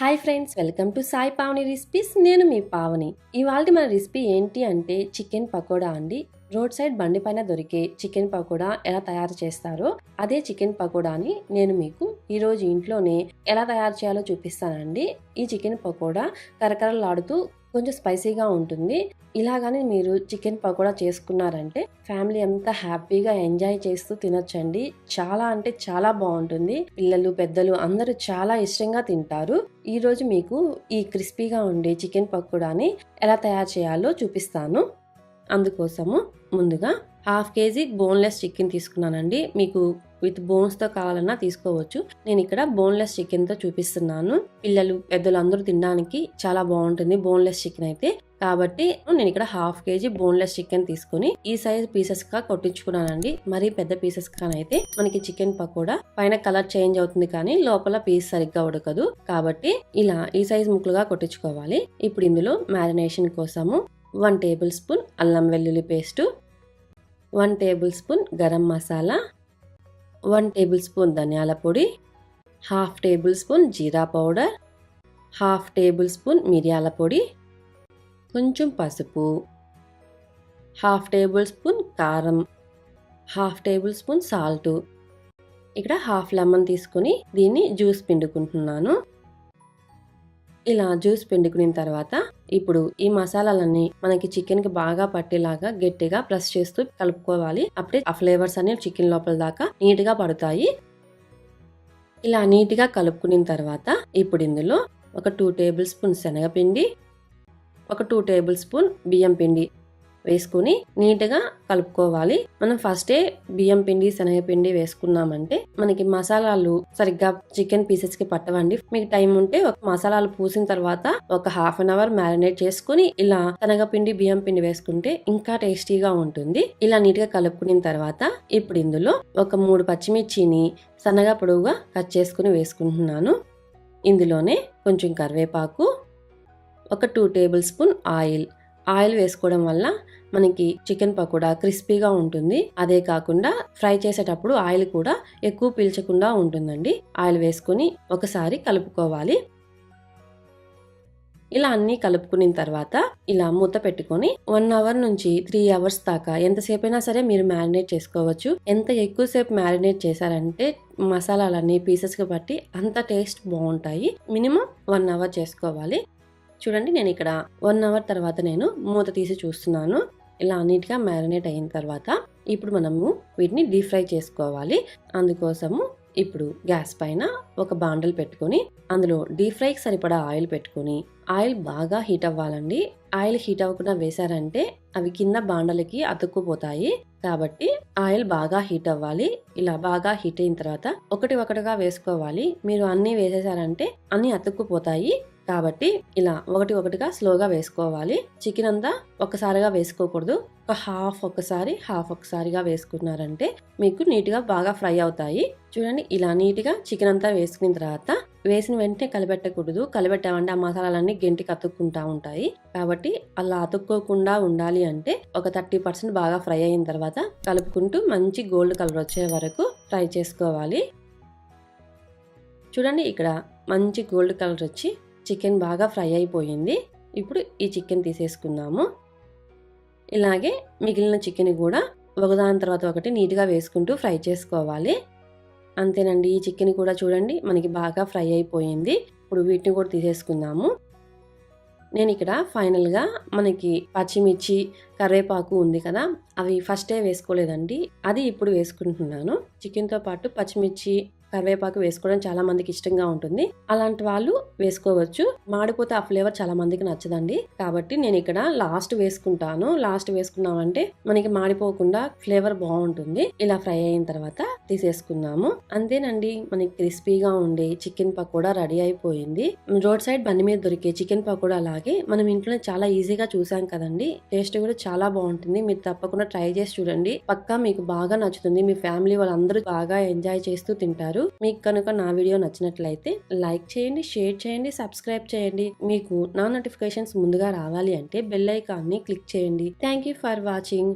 Hi friends welcome to Sai Pavani recipes నేను మీ పావని. ఇవాళ మన రెసిపీ ఏంటి అంటే చికెన్ పకోడా అండి. రోడ్ సైడ్ బండి పైన దొరికే చికెన్ పకోడా ఎలా తయారు చేస్తారో అదే చికెన్ పకోడాని నేను మీకు ఈరోజు ఇంట్లోనే ఎలా తయారు చేయాలో చూపిస్తానండి. ఈ చికెన్ పకోడా కరకరలాడుతూ కొంచెం స్పైసీగా ఉంటుంది. ఇలాగానే మీరు చికెన్ పకోడా చేసుకున్నారంటే ఫ్యామిలీ అంతా హ్యాపీగా ఎంజాయ్ చేస్తూ తినొచ్చండి. చాలా అంటే చాలా బాగుంటుంది. పిల్లలు పెద్దలు అందరూ చాలా ఇష్టంగా తింటారు. ఈరోజు మీకు ఈ క్రిస్పీగా ఉండే చికెన్ పకోడాని ఎలా తయారు చేయాలో చూపిస్తాను. అందుకోసము ముందుగా హాఫ్ కేజీ బోన్లెస్ చికెన్ తీసుకున్నానండి. మీకు విత్ బోన్స్తో కావాలన్నా తీసుకోవచ్చు. నేను ఇక్కడ బోన్లెస్ చికెన్తో చూపిస్తున్నాను. పిల్లలు పెద్దలు అందరూ తినడానికి చాలా బాగుంటుంది బోన్లెస్ చికెన్ అయితే. కాబట్టి నేను ఇక్కడ హాఫ్ కేజీ బోన్లెస్ చికెన్ తీసుకుని ఈ సైజ్ పీసెస్గా కొట్టించుకున్నానండి. మరీ పెద్ద పీసెస్ అయితే మనకి చికెన్ పకోడా పైన కలర్ చేంజ్ అవుతుంది కానీ లోపల పీస్ సరిగ్గా ఉడకదు. కాబట్టి ఇలా ఈ సైజ్ ముక్కలుగా కొట్టించుకోవాలి. ఇప్పుడు ఇందులో మ్యారినేషన్ కోసము వన్ టేబుల్ స్పూన్ అల్లం వెల్లుల్లి paste one tablespoon garam masala one tablespoon ధనియాల పొడి half tablespoon jeera powder half tablespoon మిరియాల పొడి కొంచెం పసుపు హాఫ్ టేబుల్ స్పూన్ కారం హాఫ్ టేబుల్ స్పూన్ సాల్ట్. ఇక్కడ హాఫ్ లెమన్ తీసుకుని దీన్ని జ్యూస్ పిండుకుంటున్నాను. ఇలా జ్యూస్ పిండుకున్న తర్వాత ఇప్పుడు ఈ మసాలాలన్నీ మనకి చికెన్కి బాగా పట్టేలాగా గట్టిగా ప్రెస్ చేస్తూ కలుపుకోవాలి. అప్పుడే ఆ ఫ్లేవర్స్ అన్ని చికెన్ లోపల దాకా నీట్గా పడతాయి. ఇలా నీట్గా కలుపుకున్న తర్వాత ఇప్పుడు ఇందులో ఒక టూ టేబుల్ స్పూన్ శనగపిండి ఒక టూ టేబుల్ స్పూన్ బియ్యం పిండి వేసుకుని నీట్గా కలుపుకోవాలి. మనం ఫస్టే బియ్యం పిండి శనగపిండి వేసుకున్నామంటే మనకి మసాలాలు సరిగ్గా చికెన్ పీసెస్కి పట్టవండి. మీకు టైం ఉంటే ఒక మసాలాలు పూసిన తర్వాత ఒక హాఫ్ అన్ అవర్ మ్యారినేట్ చేసుకుని ఇలా శనగపిండి బియ్యం పిండి వేసుకుంటే ఇంకా టేస్టీగా ఉంటుంది. ఇలా నీట్గా కలుపుకున్న తర్వాత ఇప్పుడు ఇందులో ఒక మూడు పచ్చిమిర్చిని సన్నగా పొడవుగా కట్ చేసుకుని వేసుకుంటున్నాను. ఇందులోనే కొంచెం కరివేపాకు ఒక two tablespoon oil oil వేసుకోవడం వల్ల మనకి చికెన్ పకోడా క్రిస్పీగా ఉంటుంది. అదే కాకుండా ఫ్రై చేసేటప్పుడు ఆయిల్ కూడా ఎక్కువ పీల్చకుండా ఉంటుందండి. ఆయిల్ వేసుకుని ఒకసారి కలుపుకోవాలి. ఇలా అన్నీ కలుపుకున్న తర్వాత ఇలా మూత పెట్టుకొని వన్ అవర్ నుంచి త్రీ అవర్స్ దాకా ఎంతసేపు అయినా సరే మీరు మ్యారినేట్ చేసుకోవచ్చు. ఎంత ఎక్కువసేపు మ్యారినేట్ చేశారంటే మసాలాలన్నీ పీసెస్కి బట్టి అంత టేస్ట్ బాగుంటాయి. మినిమం వన్ అవర్ చేసుకోవాలి. చూడండి నేను ఇక్కడ వన్ అవర్ తర్వాత నేను మూత తీసి చూస్తున్నాను. ఇలా నీట్గా మ్యారినేట్ అయిన తర్వాత ఇప్పుడు మనము వీటిని డీప్ ఫ్రై చేసుకోవాలి. అందుకోసము ఇప్పుడు గ్యాస్ పైన ఒక బాండల్ పెట్టుకొని అందులో డీప్ ఫ్రైకి సరిపడా ఆయిల్ పెట్టుకొని ఆయిల్ బాగా హీట్ అవ్వాలండి. ఆయిల్ హీట్ అవ్వకుండా వేశారంటే అవి కింద బాండలకి అతుక్కుపోతాయి. కాబట్టి ఆయిల్ బాగా హీట్ అవ్వాలి. ఇలా బాగా హీట్ అయిన తర్వాత ఒకటి ఒకటిగా వేసుకోవాలి. మీరు అన్ని వేసేసారంటే అన్ని అతుక్కుపోతాయి. కాబట్టి ఇలా ఒకటి ఒకటిగా స్లోగా వేసుకోవాలి. చికెన్ అంతా ఒకసారిగా వేసుకోకూడదు. ఒక హాఫ్ ఒకసారి హాఫ్ ఒకసారిగా వేసుకున్నారంటే మీకు నీట్గా బాగా ఫ్రై అవుతాయి. చూడండి ఇలా నీట్గా చికెన్ అంతా వేసుకున్న తర్వాత వేసిన వెంటనే కలిపెట్టకూడదు కలిపెట్టామంటే ఆ మసాలాలన్నీ గెంటికి అతుక్కుంటా ఉంటాయి. కాబట్టి అలా అతుక్కోకుండా ఉండాలి అంటే ఒక థర్టీ పర్సెంట్ బాగా ఫ్రై అయిన తర్వాత కలుపుకుంటూ మంచి గోల్డ్ కలర్ వచ్చే వరకు ఫ్రై చేసుకోవాలి. చూడండి ఇక్కడ మంచి గోల్డ్ కలర్ వచ్చి చికెన్ బాగా ఫ్రై అయిపోయింది. ఇప్పుడు ఈ చికెన్ తీసేసుకుందాము. ఇలాగే మిగిలిన చికెన్ కూడా ఒకదాని తర్వాత ఒకటి నీట్గా వేసుకుంటూ ఫ్రై చేసుకోవాలి. అంతేనండి ఈ చికెన్ కూడా చూడండి మనకి బాగా ఫ్రై అయిపోయింది. ఇప్పుడు వీటిని కూడా తీసేసుకుందాము. నేను ఇక్కడ ఫైనల్గా మనకి పచ్చిమిర్చి కరివేపాకు ఉంది కదా అవి ఫస్టే వేసుకోలేదండి. అది ఇప్పుడు వేసుకుంటున్నాను. చికెన్తో పాటు పచ్చిమిర్చి కరివేపాకు వేసుకోవడం చాలా మందికి ఇష్టంగా ఉంటుంది. అలాంటి వాళ్ళు వేసుకోవచ్చు. మాడిపోతే ఆ ఫ్లేవర్ చాలా మందికి నచ్చదండి. కాబట్టి నేను ఇక్కడ లాస్ట్ వేసుకుంటాను. లాస్ట్ వేసుకున్నామంటే మనకి మాడిపోకుండా ఫ్లేవర్ బాగుంటుంది. ఇలా ఫ్రై అయిన తర్వాత తీసేసుకున్నాము. అంతేనండి మనకి క్రిస్పీగా ఉండే చికెన్ పకోడా రెడీ అయిపోయింది. రోడ్ సైడ్ బండి మీద దొరికే చికెన్ పకోడా అలాగే మనం ఇంట్లోనే చాలా ఈజీగా చూసాం కదండి. టేస్ట్ కూడా చాలా బాగుంటుంది. మీరు తప్పకుండా ట్రై చేసి చూడండి. పక్కా మీకు బాగా నచ్చుతుంది. మీ ఫ్యామిలీ వాళ్ళందరూ బాగా ఎంజాయ్ చేస్తూ తింటారు. మీకు కనుక నా వీడియో నచ్చినట్లయితే లైక్ చేయండి షేర్ చేయండి సబ్స్క్రైబ్ చేయండి. మీకు నా నోటిఫికేషన్స్ ముందుగా రావాలి అంటే బెల్ ఐకాన్ని క్లిక్ చేయండి. Thank you for watching.